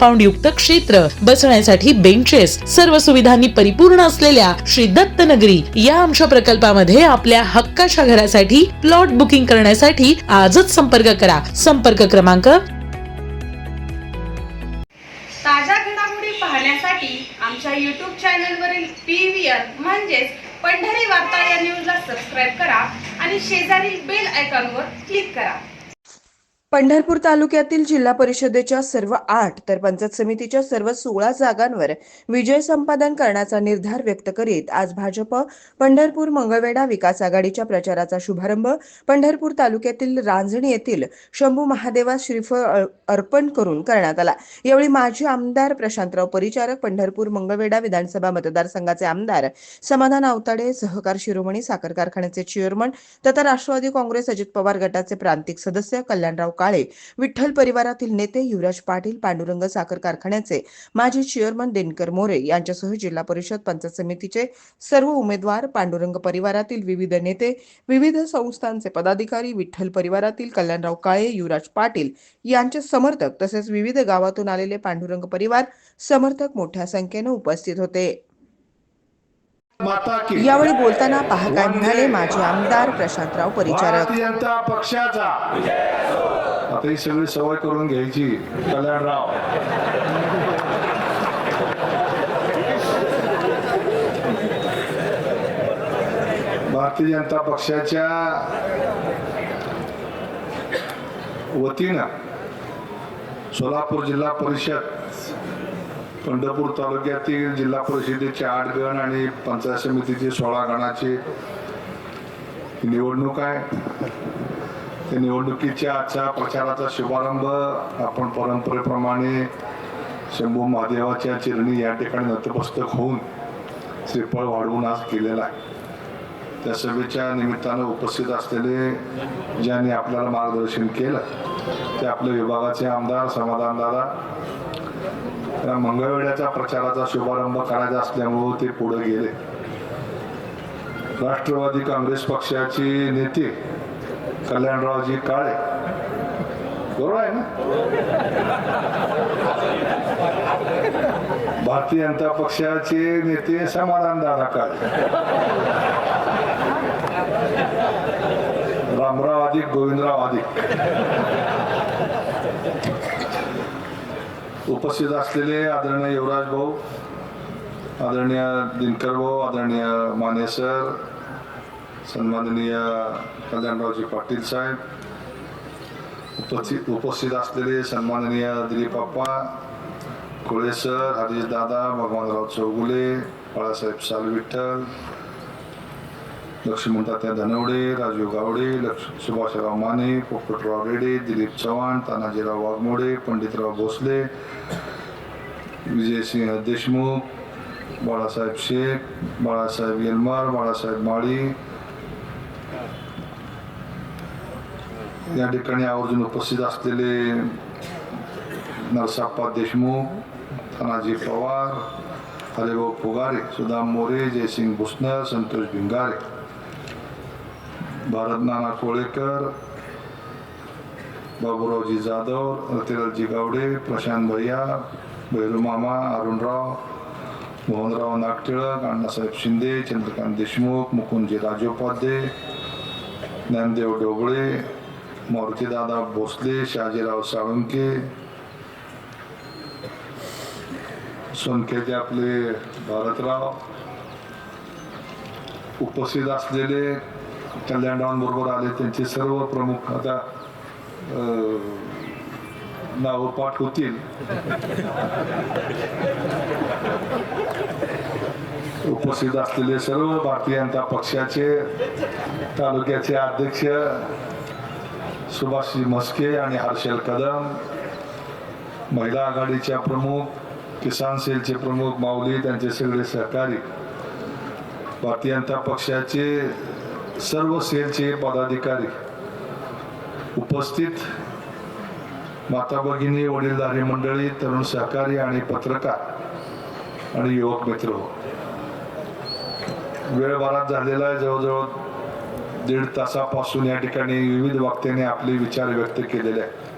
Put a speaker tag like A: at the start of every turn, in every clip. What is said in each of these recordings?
A: Compound युक्त क्षेत्र बसण्यासाठी बेंचेस सर्व सुविधांनी परिपूर्ण असलेल्या श्री दत्तनगरी या आमच्या प्रकल्पामध्ये आपल्या हक्काच्या घरासाठी प्लॉट बुकिंग करण्यासाठी आजच संपर्क करा. संपर्क क्रमांक
B: ताज्या घडामोडी पाहण्यासाठी आमच्या यूट्यूब चॅनलवरील पी व्ही आर म्हणजेच पंढरी वार्ता या न्यूजला सबस्क्राईब करा आणि शेजारील बेल आयकॉनवर क्लिक करा.
C: पंढरपूर तालुक्यातील जिल्हा परिषदेच्या सर्व आठ तर पंचायत समितीच्या सर्व सोळा जागांवर विजय संपादन करण्याचा निर्धार व्यक्त करीत आज भाजप पंढरपूर मंगळवेढा विकास आघाडीच्या प्रचाराचा शुभारंभ पंढरपूर तालुक्यातील रांजणी येथील शंभू महादेवा श्रीफळ अ- अर्पण करून करण्यात आला. यावेळी माजी आमदार प्रशांतराव परिचारक पंढरपूर मंगळवेढा विधानसभा मतदारसंघाचे आमदार समाधान आवताडे सहकार शिरोमणी साखर कारखान्याचे चेअरमन तथा राष्ट्रवादी काँग्रेस अजित पवार गटाचे प्रांतिक सदस्य कल्याणराव काळे विठ्ठल परिवारातील नेते युवराज पाटील पांडुरंग साखर कारखान्याचे माजी चेअरमन दिनकर मोरे यांच्यासह जिल्हा परिषद पंचायत समितीचे सर्व उमेदवार पांडुरंग परिवारातील विविध नेते विविध संस्थांचे पदाधिकारी विठ्ठल परिवारातील कल्याणराव काळे युवराज पाटील यांचे समर्थक तसेच विविध गावातून आलेले पांडुरंग परिवार समर्थक मोठ्या संख्येने उपस्थित होते. यावेळी बोलताना पहा काय म्हणाले माजी आमदार प्रशांतराव परिचारक.
D: पक्षाचा. आता ही सगळी सवय करून घ्यायची कल्याणराव. भारतीय जनता पक्षाच्या वतीनं सोलापूर जिल्हा परिषद पंढरपूर तालुक्यातील जिल्हा परिषदेचे आठ गण आणि पंचायत समितीचे सोळा गणाची निवडणूक आहे. ते निवडणुकीच्या आजच्या प्रचाराचा शुभारंभ आपण परंपरेप्रमाणे शंभू महादेवाच्या चिरणी या ठिकाणी नतमस्तक होऊन श्रीफळ वाढवून आज केलेला आहे. त्या सभेच्या निमित्तानं उपस्थित असलेले ज्यांनी आपल्याला मार्गदर्शन केलं ते आपल्या विभागाचे आमदार समाधान दादा त्या मंगळवेड्याच्या प्रचाराचा शुभारंभ करायचा असल्यामुळं ते पुढे गेले. राष्ट्रवादी काँग्रेस पक्षाचे नेते कल्याणरावजी काळे बरोबर आहे ना भारतीय जनता पक्षाचे नेते समाधान दादा काळे रामराव अधिक गोविंदराव अधिक उपस्थित असलेले आदरणीय युवराज भाऊ आदरणीय दिनकर भाऊ आदरणीय माने सर सन्माननीय कल्याणरावजी पाटील साहेब उपस्थित उपस्थित असलेले सन्माननीय दिलीप अप्पा कोळे सर हरीश दादा भगवानराव चौगुले बाळासाहेब सालविठ्ठल लक्ष्मण तात्या धनवडे राजू गावडे लक्ष सुभाषराव माने पोपटराव रेडे दिलीप चव्हाण तानाजीराव वाघमोडे पंडितराव भोसले विजयसिंह देशमुख बाळासाहेब शेख बाळासाहेब येलमार बाळासाहेब माळी या ठिकाणी आवर्जून उपस्थित असलेले नरसाप्पा देशमुख तानाजी पवार हरिभाऊ फुगारे सुदाम मोरे जयसिंग भुसनर संतोष भिंगारे भारत नाना कोळेकर बाबूरावजी जाधव रतिलालजी गावडे प्रशांत भैया भैरू मामा अरुणराव मोहनराव नागटिळक अण्णासाहेब शिंदे चंद्रकांत देशमुख मुकुंदजी राजोपाध्ये ज्ञानदेव डोबळे मारुतीदादा भोसले शहाजीराव साळुंके सोनखेचे आपले भारतराव उपस्थित असलेले कल्याणरावांबरोबर आले त्यांचे सर्व प्रमुख आता नाव पाठ होतील. उपस्थित असलेले सर्व भारतीय जनता पक्षाचे तालुक्याचे अध्यक्ष सुभाषजी मस्के आणि हर्षल कदम महिला आघाडीच्या प्रमुख किसान सेलचे प्रमुख माऊली त्यांचे सगळे सहकारी. भारतीय जनता पक्षाचे सर्व सेलचे पदाधिकारी. उपस्थित माता भगिनी वडीलधारी मंडळी तरुण सहकारी आणि पत्रकार आणि युवक मित्र. वेळ बराच झालेला आहे जवळजवळ दीड तासापासून या ठिकाणी विविध वक्त्याने आपले विचार व्यक्त केलेले आहेत.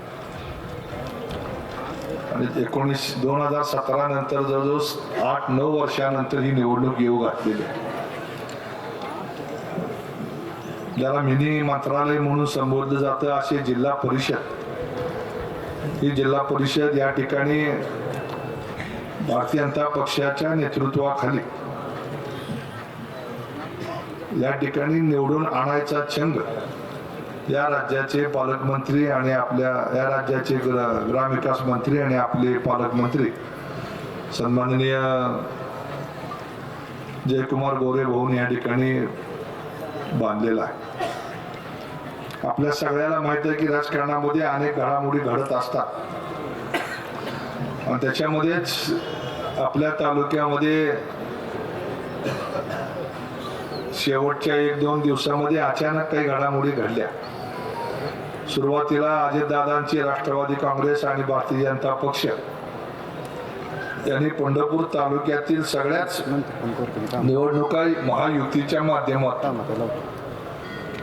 D: आणि एकोणीस दोन हजार सतरा नंतर जवळजवळ आठ नऊ वर्षानंतर ही निवडणूक येऊ घातलेली आहे. ज्याला मिनी मंत्रालय म्हणून संबोधलं जातं असे जिल्हा परिषद. ही जिल्हा परिषद या ठिकाणी भारतीय जनता पक्षाच्या नेतृत्वाखाली या ठिकाणी निवडून आणायचा छंद या राज्याचे पालकमंत्री आणि आपल्या या राज्याचे ग्रामविकास मंत्री आणि आपले पालकमंत्री सन्माननीय जयकुमार गोरे भाऊन या ठिकाणी बांधलेला आहे. आपल्या सगळ्याला माहीत आहे की राजकारणामध्ये अनेक घडामोडी घडत असतात. आणि त्याच्यामध्येच आपल्या तालुक्यामध्ये शेवटच्या एक दोन दिवसामध्ये अचानक काही घडामोडी घडल्या. सुरुवातीला अजितदादांची राष्ट्रवादी काँग्रेस आणि भारतीय जनता पक्ष. यांनी पंढरपूर तालुक्यातील सगळ्याच निवडणुका महायुतीच्या माध्यमातून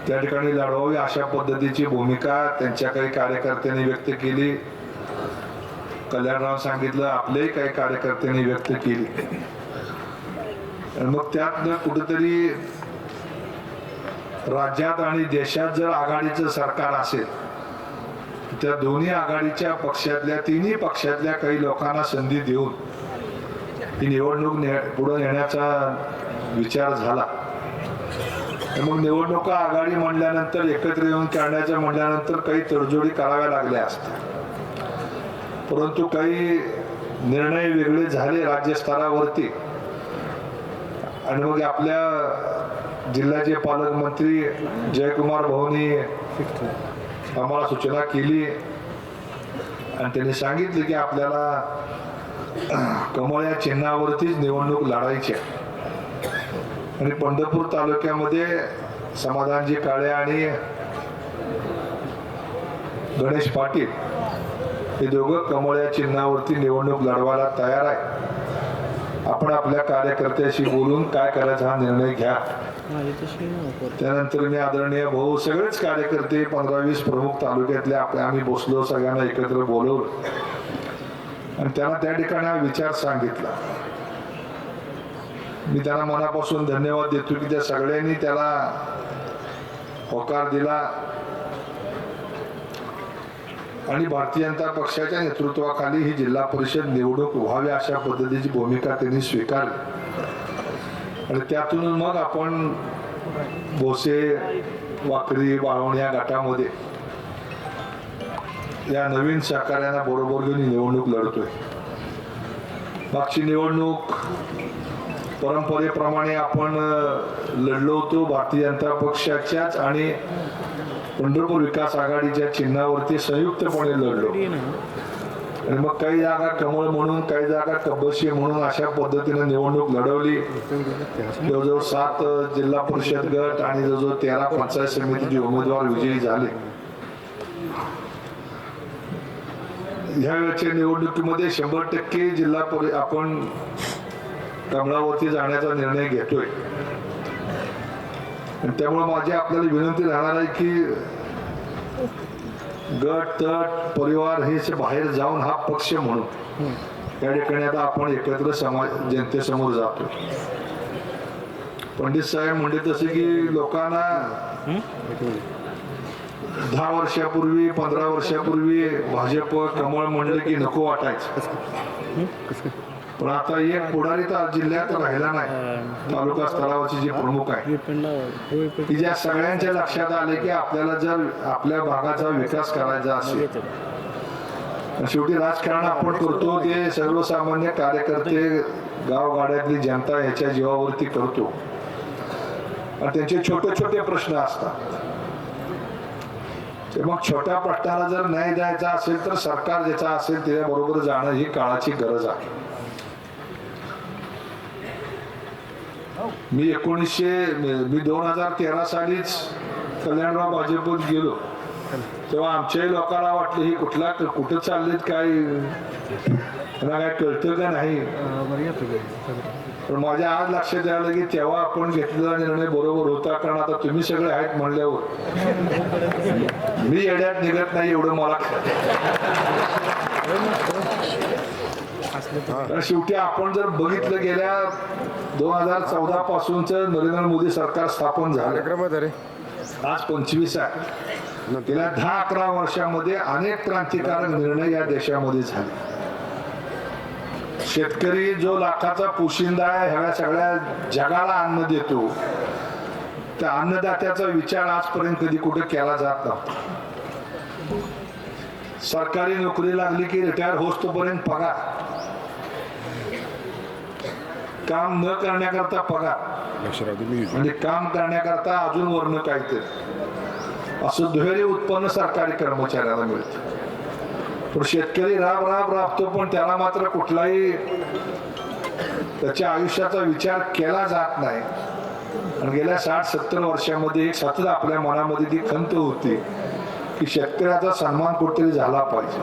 D: त्या ठिकाणी लढवावी अशा पद्धतीची भूमिका त्यांच्या काही कार्यकर्त्यांनी व्यक्त केली. कल्याणराव सांगितलं आपलेही काही कार्यकर्त्यांनी व्यक्त केली. आणि मग त्यातनं कुठेतरी राज्यात आणि देशात जर आघाडीचं सरकार असेल त्या दोन्ही आघाडीच्या पक्षातल्या तिन्ही पक्षातल्या काही लोकांना संधी देऊन ही निवडणूक ने पुढे नेण्याचा विचार झाला. मग निवडणुका आघाडी म्हणल्यानंतर एकत्र येऊन करण्याच्या म्हणल्यानंतर काही तडजोडी कराव्या लागल्या असत्या. परंतु काही निर्णय वेगळे झाले राज्यस्तरावरती. आणि मग आपल्या जिल्ह्याचे पालकमंत्री जयकुमार भाऊनी आम्हाला सूचना केली. आणि त्यांनी सांगितलं की आपल्याला कमळ या चिन्हावरतीच निवडणूक लढायची आहे. आणि पंढरपूर तालुक्यामध्ये समाधानजी काळे आणि गणेश पाटील हे दोघं कमळ या चिन्हावरती निवडणूक लढवायला तयार आहे आपण आपल्या कार्यकर्त्याशी बोलून काय करायचा हा निर्णय घ्या. त्यानंतर मी आदरणीय भाऊ सगळेच कार्यकर्ते पंधरा वीस प्रमुख तालुक्यातले आपले आम्ही बसलो सगळ्यांना एकत्र बोलवलं. आणि त्यांना त्या ठिकाणी हा विचार सांगितला. मी त्यांना मनापासून धन्यवाद देतो की त्या सगळ्यांनी त्याला होकार दिला. आणि भारतीय जनता पक्षाच्या नेतृत्वाखाली ही जिल्हा परिषद निवडणूक व्हावी अशा पद्धतीची भूमिका त्यांनी स्वीकारली. आणि त्यातून मग आपण भोसे वाकरी वाळवण या गटामध्ये या नवीन सहकार्यांना बरोबर घेऊन निवडणूक लढतोय. मागची निवडणूक परंपरेप्रमाणे आपण लढलो होतो भारतीय जनता पक्षाच्याच आणि पंढरपूर विकास आघाडीच्या चिन्हावरती संयुक्तपणे लढलो. आणि मग काही जागा कमळ म्हणून काही जागा कब्बशी म्हणून अशा पद्धतीने निवडणूक लढवली. जवळजवळ सात जिल्हा परिषद गट आणि जवळजवळ तेरा पंचायत समितीचे उमेदवार विजयी झाले. ह्या वेळच्या निवडणुकीमध्ये शंभर टक्के जिल्हा परि आपण कमळावरती जाण्याचा निर्णय घेतोय. त्यामुळे माझी आपल्याला विनंती राहणार आहे की गट तट परिवार हे बाहेर जाऊन हा पक्ष म्हणून या ठिकाणी आता आपण एकत्र समाज जनतेसमोर जातो पंडित साहेब म्हणले तसे की लोकांना दहा वर्षापूर्वी पंधरा वर्षापूर्वी भाजप कमळ म्हणलं की नको वाटायचं. पण आता एक पुढारी तर जिल्ह्यात राहिला नाही. तालुका स्तरावरचे जे प्रमुख आहे. की ज्या सगळ्यांच्या लक्षात आले की आपल्याला जर आपल्या भागाचा विकास करायचा असेल. शेवटी राजकारण आपण करतो ते सर्वसामान्य कार्यकर्ते गावगाड्यातली जनता याच्या जीवावरती करतो. आणि त्यांचे छोटे छोटे प्रश्न असतात. ते मग छोट्या प्रश्नाला जर न्याय द्यायचा असेल तर सरकार ज्याचा असेल त्याच्याबरोबर जाणं ही काळाची गरज आहे. मी एकोणीसशे मी दोन हजार तेरा सालीच कल्याणराव भाजपत गेलो. तेव्हा आमच्याही लोकांना वाटलं हे कुठला कुठं चाललेत काय त्यांना काय कळतं का नाही? पण माझ्या आज लक्षात आलं की तेव्हा आपण घेतलेला निर्णय बरोबर होता कारण आता तुम्ही सगळे आहेत म्हणल्यावर. मी येड्यात निघत नाही एवढं मला शेवटी आपण जर बघितलं गेल्या दोन हजार चौदा पासूनच नरेंद्र मोदी सरकार स्थापन झालं. आज पंचवीस आहे. गेल्या दहा अकरा वर्षामध्ये अनेक क्रांतिकारक निर्णय या देशामध्ये झाले. शेतकरी जो लाखाचा पोशिंदा आहे ह्या सगळ्या जगाला अन्न देतो त्या अन्नदात्याचा विचार आजपर्यंत कधी कुठे केला जात नव्हता. सरकारी नोकरी लागली की रिटायर होस तोपर्यंत पगार. काम न करण्याकरता पगार.
E: लक्ष
D: म्हणजे काम करण्याकरता अजून वर्ण काहीतरी असं दुहेरी उत्पन्न सरकारी कर्मचाऱ्याला मिळतं. पण शेतकरी राब राब राबतो पण त्याला मात्र कुठलाही त्याच्या आयुष्याचा विचार केला जात नाही. आणि गेल्या साठ सत्तर वर्षामध्ये एक सतत आपल्या मनामध्ये ती खंत होती की शेतकऱ्याचा सन्मान कुठेतरी झाला पाहिजे.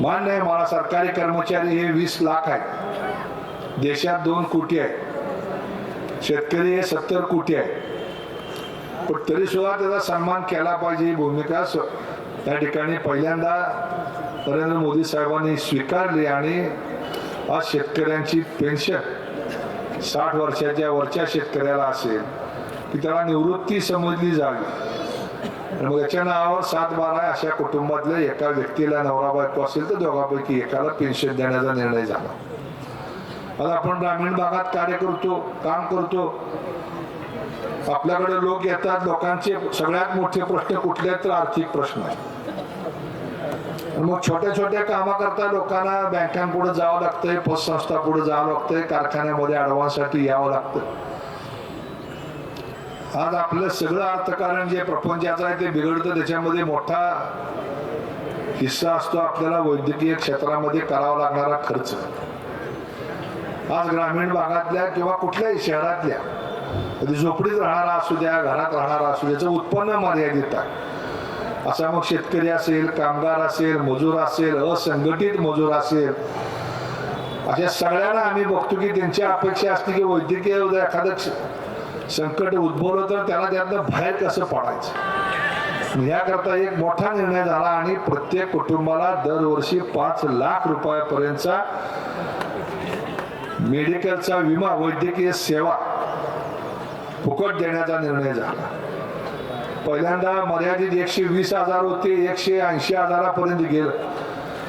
D: मान्य आहे मला सरकारी कर्मचारी हे वीस लाख आहेत. देशात दोन कोटी आहेत. शेतकरी हे सत्तर कोटी आहे पण तरी सुद्धा त्याचा सन्मान केला पाहिजे ही भूमिका स- त्या ठिकाणी पहिल्यांदा नरेंद्र मोदी साहेबांनी स्वीकारली आणि आज शेतकऱ्यांची पेन्शन साठ वर्षाच्या वरच्या शेतकऱ्याला असेल की त्याला निवृत्ती समजली जावी. आणि मग याच्या नावावर सात बारा अशा कुटुंबातल्या एका व्यक्तीला नवरा बायको असेल तर दोघांपैकी एकाला पेन्शन देण्याचा निर्णय झाला. आज आपण ग्रामीण भागात कार्य करतो काम करतो. आपल्याकडे लोक येतात लोकांचे सगळ्यात मोठे प्रश्न कुठले आहेत तर आर्थिक प्रश्न आहे मग छोट्या छोट्या कामाकरता लोकांना बँकांपुढे जावं लागतंय पतसंस्था पुढे जावं लागतंय कारखान्यामध्ये ॲडव्हान्ससाठी यावं लागतं आज आपलं सगळं अर्थकारण जे प्रपंचाचं आहे ते बिघडतं त्याच्यामध्ये मोठा हिस्सा असतो आपल्याला वैद्यकीय क्षेत्रामध्ये करावा लागणारा खर्च. आज ग्रामीण भागातल्या किंवा कुठल्याही शहरातल्या कधी झोपडीत राहणारा असू द्या घरात राहणारा असू द्याचं उत्पन्न मर्यादित आहे. असा मग शेतकरी असेल कामगार असेल मजूर असेल असंघटित मजूर असेल अशा सगळ्यांना आम्ही बघतो की त्यांची अपेक्षा असते की वैद्यकीय एखादं संकट उद्भवलं तर त्याला त्यातनं बाहेर कसं पाडायचं? याकरता एक मोठा निर्णय झाला आणि प्रत्येक कुटुंबाला दरवर्षी पाच लाख रुपयापर्यंतचा मेडिकलचा विमा वैद्यकीय सेवा फुकट देण्याचा निर्णय झाला. पहिल्यांदा मर्यादित एकशे वीस हजार होते एकशे ऐंशी हजारापर्यंत गेलं.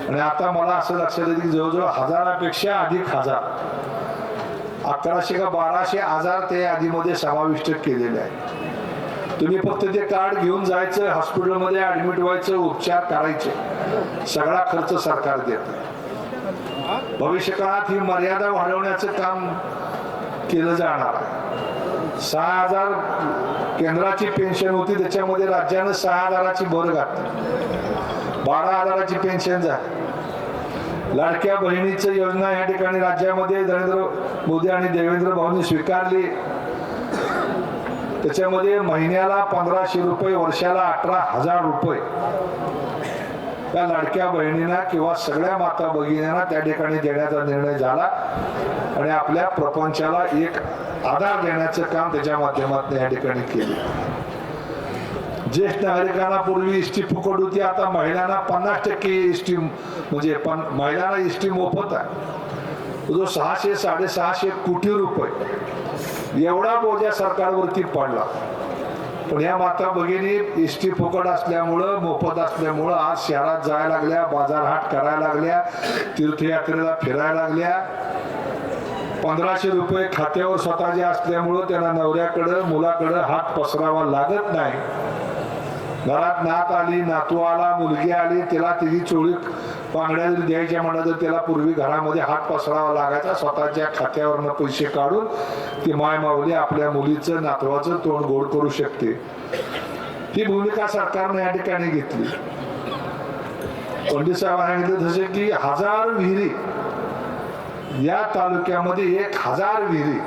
D: आणि आता मला असं लक्षात येतं की जवळजवळ हजारापेक्षा अधिक हजार अकराशे का बाराशे हजार ते यादीमध्ये समाविष्ट केलेले आहे तुम्ही फक्त ते कार्ड घेऊन जायचं हॉस्पिटलमध्ये ऍडमिट व्हायचं उपचार करायचे. सगळा खर्च सरकार देतं. भविष्यकाळात ही मर्यादा वाढवण्याचं काम केलं जाणार आहे. सहा हजार केंद्राची पेन्शन होती त्याच्यामध्ये राज्यानं सहा हजाराची भर घातली. बारा हजाराची पेन्शन झाली. लाडक्या बहिणीचं योजना या ठिकाणी राज्यामध्ये नरेंद्र मोदी आणि देवेंद्र भाऊंनी स्वीकारली. त्याच्यामध्ये महिन्याला पंधराशे रुपये वर्षाला अठरा हजार रुपये. त्या लाडक्या बहिणींना किंवा सगळ्या माता भगिनींना त्या ठिकाणी देण्याचा निर्णय झाला आणि आपल्या प्रपंचाला एक आधार देण्याचं काम त्याच्या माध्यमातून या ठिकाणी केले. ज्येष्ठ नागरिकांना पूर्वी इष्टी फुकट होती आता महिलांना पन्नास टक्के इष्टी म्हणजे पण महिलांना इष्टी मोफत आहे. जो सहाशे साडेसहाशे कोटी रुपये एवढा बोजा सरकारवरती पडला. पण या माता भगिनी इष्टी फुकट असल्यामुळं मोफत असल्यामुळं आज शहरात जायला लागल्या बाजारहाट करायला लागल्या तीर्थयात्रेला फिरायला लागल्या. पंधराशे रुपये खात्यावर स्वतःचे असल्यामुळं त्यांना नवऱ्याकडं मुलाकडं हात पसरावा लागत नाही. घरात नात आली नातू आला मुलगी आली तिला तिची चोळी बांगड्या द्यायच्या म्हणा तर त्याला पूर्वी घरामध्ये हात पसरावा लागायचा स्वतःच्या खात्यावरनं पैसे काढून ती माय माऊली आपल्या मुलीचं नातवाचं तोंड गोड करू शकते. ती भूमिका सरकारने या ठिकाणी घेतली. पंडित साहेब सांगितलं जसे की हजार विहिरी या तालुक्यामध्ये एक हजार विहिरी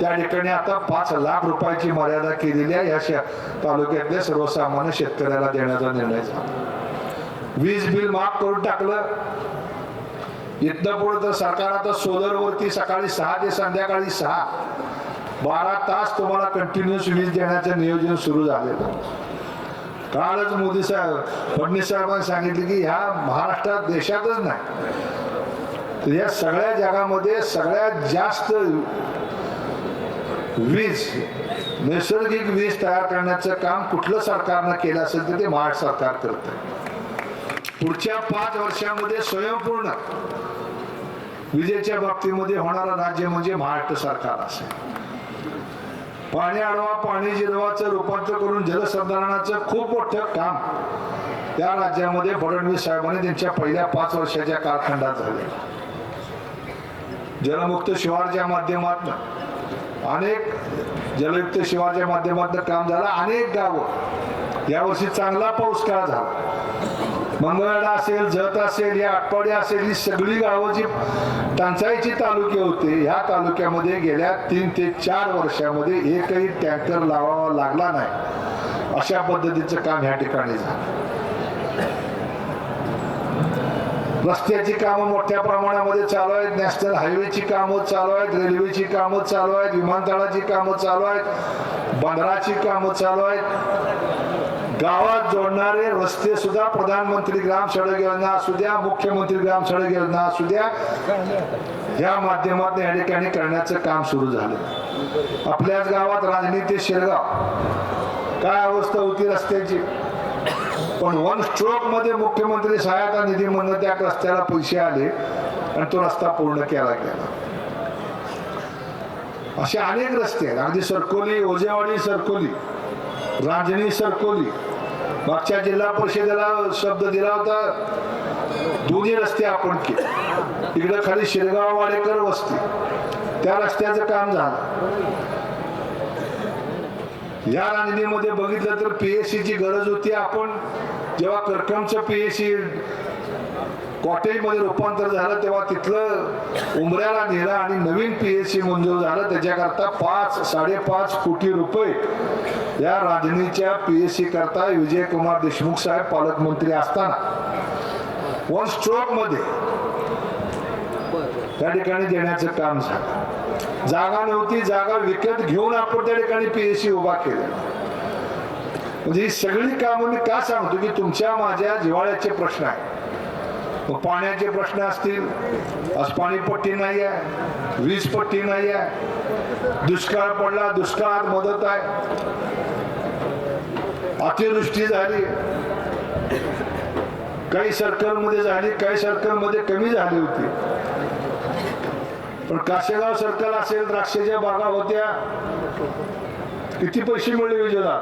D: त्या ठिकाणी आता पाच लाख रुपयाची मर्यादा केलेली आहे या तालुक्यातल्या सर्वसामान्य शेतकऱ्याला देण्याचा निर्णय झाला. वीज बिल माफ करून टाकलं. इथनं पुढे तर सरकार आता सोलरवरती सकाळी सहा ते संध्याकाळी सहा बारा तास तुम्हाला कंटिन्युअस वीज देण्याचं नियोजन सुरू झालेलं कालच मोदी साहेब फडणवीस साहेबांनी सांगितले की ह्या महाराष्ट्रात देशातच नाही. तर या सगळ्या जगामध्ये सगळ्यात जास्त वीज नैसर्गिक वीज तयार करण्याचं काम कुठलं सरकारनं केलं असेल तर ते महाराष्ट्र सरकार करतं पुढच्या पाच वर्षामध्ये स्वयंपूर्ण विजेच्या बाबतीमध्ये होणारं राज्य म्हणजे महाराष्ट्र सरकार असेल पाणी अडवा पाणी जिरवाचं रूपांतर करून जलसंधारणाचं खूप मोठं काम त्या राज्यामध्ये फडणवीस साहेबांनी त्यांच्या पहिल्या पाच वर्षाच्या कालखंडात झाले. जलमुक्त शिवारच्या माध्यमातून अनेक जलयुक्त शिवारच्या माध्यमातून काम झालं. अनेक गावं. यावर्षी चांगला पाऊस काळ झाला? मंगळा असेल जत असेल या आटपाडी असेल ही सगळी गावं जी टंचाईची तालुके होते ह्या तालुक्यामध्ये गेल्या तीन ते चार वर्षामध्ये एकही टँकर लावावा लागला नाही. अशा पद्धतीचं काम ह्या ठिकाणी झालं. रस्त्याची कामं मोठ्या प्रमाणामध्ये चालू आहेत नॅशनल हायवेची कामं चालू आहेत रेल्वेची कामं चालू आहेत विमानतळाची कामं चालू आहेत बंदराची कामं चालू आहेत. गावात जोडणारे रस्ते सुद्धा प्रधानमंत्री ग्राम सडक योजना असू द्या मुख्यमंत्री ग्राम सडक योजना असू द्या या माध्यमातून या ठिकाणी करण्याचं काम सुरू झालं. आपल्याच गावात राजनीती शिरगाव. काय अवस्था होती रस्त्याची? पण वन स्ट्रोकमध्ये मुख्यमंत्री सहायता निधी म्हणून त्या रस्त्याला पैसे आले आणि तो रस्ता पूर्ण केला गेला. असे अनेक रस्ते आहेत. अगदी सरकोली ओजेवाडी सरकोली. रांजनी सरकोली. मागच्या जिल्हा परिषदेला शब्द दिला होता दोन्ही रस्ते आपण केले. इकडं खाली शिरगाव वाडेकर वस्ती. त्या रस्त्याचं काम झालं. या रांजणीमध्ये बघितलं तर पीएससीची गरज होती. आपण जेव्हा कर्कमचं पीएससी कॉटेजमध्ये रूपांतर झालं तेव्हा तिथलं उमऱ्याला नेलं आणि नवीन पीएससी मंजूर झालं. त्याच्याकरता पाच साडेपाच कोटी रुपये या राजनीच्या पीएससी करता विजयकुमार देशमुख साहेब पालकमंत्री असताना. वन स्ट्रोकमध्ये त्या ठिकाणी देण्याचं काम झालं. जागा नव्हती जागा विकत घेऊन आपण त्या ठिकाणी पीएससी उभा केला. म्हणजे ही सगळी कामं मी का सांगतो की तुमच्या माझ्या जिव्हाळ्याचे प्रश्न आहे पाण्याचे प्रश्न असतील आज पाणीपट्टी नाही आहे वीज पट्टी नाही आहे दुष्काळ पडला दुष्काळात मदत आहे. अतिवृष्टी झाली. काही सर्कलमध्ये झाली काही सर्कलमध्ये कमी झाली होती. पण काशेगाव सर्कल असेल द्राक्षाच्या बागा होत्या. किती पैसे मिळले विजयला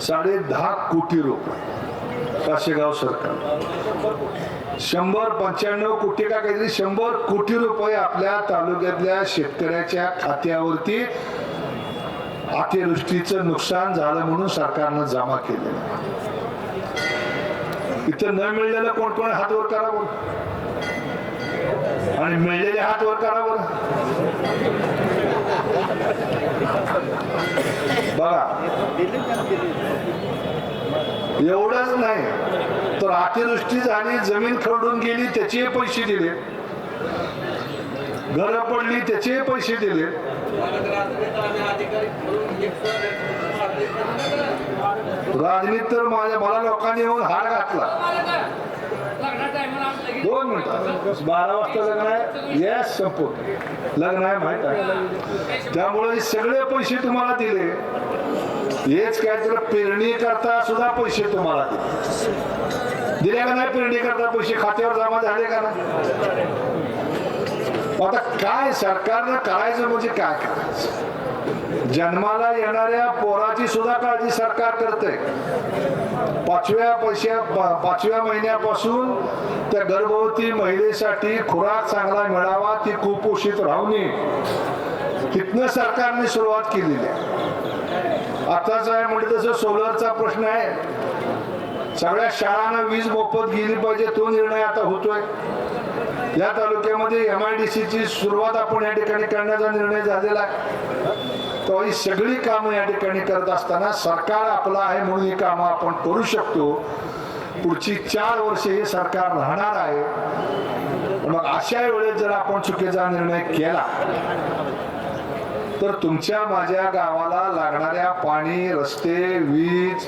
D: साडे दहा कोटी रुपये. काशेगाव सरकार शंभर पंच्याण्णव कोटी का काहीतरी शंभर कोटी रुपये आपल्या तालुक्यातल्या शेतकऱ्याच्या खात्यावरती अतिवृष्टीचं नुकसान झालं म्हणून सरकारनं जमा केलेलं इथं न मिळलेलं कोण कोण हात वर करा आणि मिळलेले हात वर करा बघा एवढंच नाही. तर अतिवृष्टी झाली जमीन खरडून गेली त्याचे पैसे दिले. घर पडली त्याचे पैसे दिले. राजनीत तर माझ्या मला लोकांनी येऊन हार घातला. दोन मिनिट. बारा वाजता लग्न आहे. येस संपवत लग्न आहे माहीत आहे. त्यामुळे सगळे पैसे तुम्हाला दिले. हेच काय तर पेरणी करता सुद्धा पैसे तुम्हाला दिले दिले का नाही पेरणी करता पैसे? खात्यावर जमा झाले का नाही? आता काय सरकारनं करायचं म्हणजे काय करायचं? जन्माला येणाऱ्या पोराची सुद्धा काळजी सरकार करते पाचव्या पैशा पाचव्या महिन्यापासून त्या गर्भवती महिलेसाठी खुराक चांगला मिळावा ती कुपोषित राहू नये. तिथनं सरकारने सुरुवात केलेली आहे. आता आहे म्हणजे तसं सोलरचा प्रश्न आहे. सगळ्या शाळांना वीज मोफत गेली पाहिजे तो निर्णय आता होतोय. या तालुक्यामध्ये एम आय डी सीची सुरुवात आपण या ठिकाणी करण्याचा निर्णय झालेला आहे. तर ही सगळी कामं या ठिकाणी करत असताना सरकार आपलं आहे म्हणून ही कामं आपण करू शकतो. पुढची चार वर्षे हे सरकार राहणार आहे. मग अशा वेळेस जर आपण चुकीचा निर्णय केला तर तुमच्या माझ्या गावाला लागणाऱ्या पाणी रस्ते वीज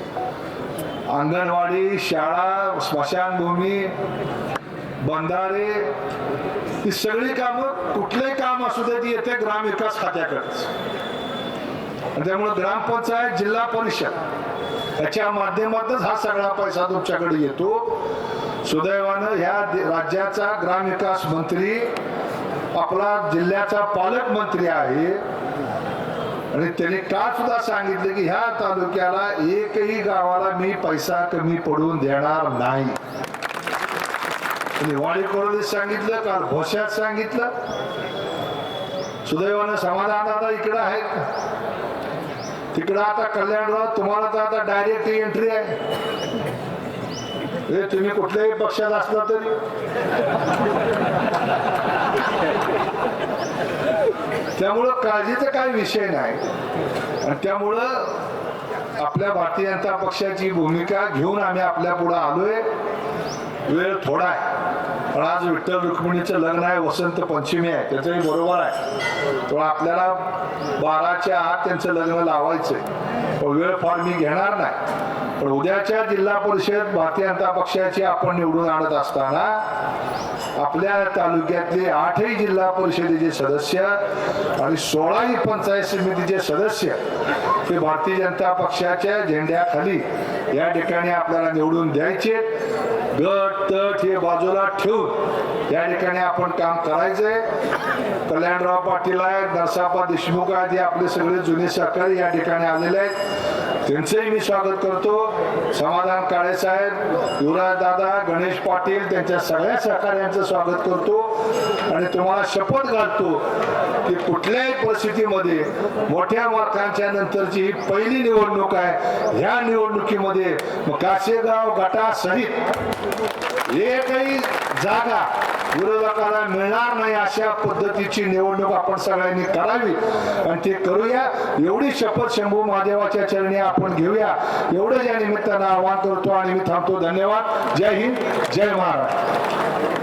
D: अंगणवाडी शाळा स्मशानभूमी बंधारे ही सगळी कामं कुठलंही काम असू दे ती येते ग्रामविकास खात्याकडेच. आणि त्यामुळे ग्रामपंचायत जिल्हा परिषद याच्या माध्यमातच हा सगळा पैसा तुमच्याकडे येतो. सुदैवानं ह्या राज्याचा ग्रामविकास मंत्री आपला जिल्ह्याचा पालकमंत्री आहे. आणि त्यांनी का सुद्धा सांगितलं की ह्या तालुक्याला एकही गावाला मी पैसा कमी पडून देणार नाही. त्यांनी वाडीकोळीत सांगितलं काल भोश्यात सांगितलं. सुदैवानं समाधान आता इकडं आहे. तिकडं आता कल्याणराव तुम्हाला तर आता डायरेक्ट एंट्री आहे. हे तुम्ही कुठल्याही पक्षात असला तरी. त्यामुळं काळजीचा काही विषय नाही. आणि त्यामुळं आपल्या भारतीय जनता पक्षाची भूमिका घेऊन आम्ही आपल्या पुढे आलोय. वेळ थोडा आहे. पण आज विठ्ठल रुक्मिणीचं लग्न आहे वसंत पंचमी आहे त्याचंही बरोबर आहे. तेव्हा आपल्याला बाराच्या आत त्यांचं लग्न लावायचंय. पण वेळ फार मी घेणार नाही. पण उद्याच्या जिल्हा परिषद भारतीय जनता पक्षाची आपण निवडून आणत असताना आपल्या तालुक्यातले आठही जिल्हा परिषदेचे सदस्य आणि सोळाही पंचायत समितीचे सदस्य ते भारतीय जनता पक्षाच्या झेंड्याखाली या ठिकाणी आपल्याला निवडून द्यायचे. गट तट हे बाजूला ठेवून या ठिकाणी आपण काम करायचंय. कल्याणराव पाटील आहेत नरसापा देशमुख आहेत हे आपले सगळे जुने सहकारी या ठिकाणी आलेले आहेत. त्यांचंही मी स्वागत करतो. समाधान काळे साहेब युवराज दादा गणेश पाटील त्यांच्या सगळ्या सहकार्यांचं स्वागत करतो. आणि तुम्हाला शपथ घालतो की कुठल्याही परिस्थितीमध्ये मोठ्या मार्कांच्या नंतरची ही पहिली निवडणूक आहे. ह्या निवडणुकीमध्ये मग काशेगाव गटासहित एकही जागा विरोधकाला मिळणार नाही अशा पद्धतीची निवडणूक आपण सगळ्यांनी करावी. आणि ते करूया. एवढी शपथ शंभू महादेवाच्या चरणी आपण घेऊया. एवढं या निमित्तानं आवाहन करतो आणि मी थांबतो. धन्यवाद. जय हिंद. जय महाराष्ट्र.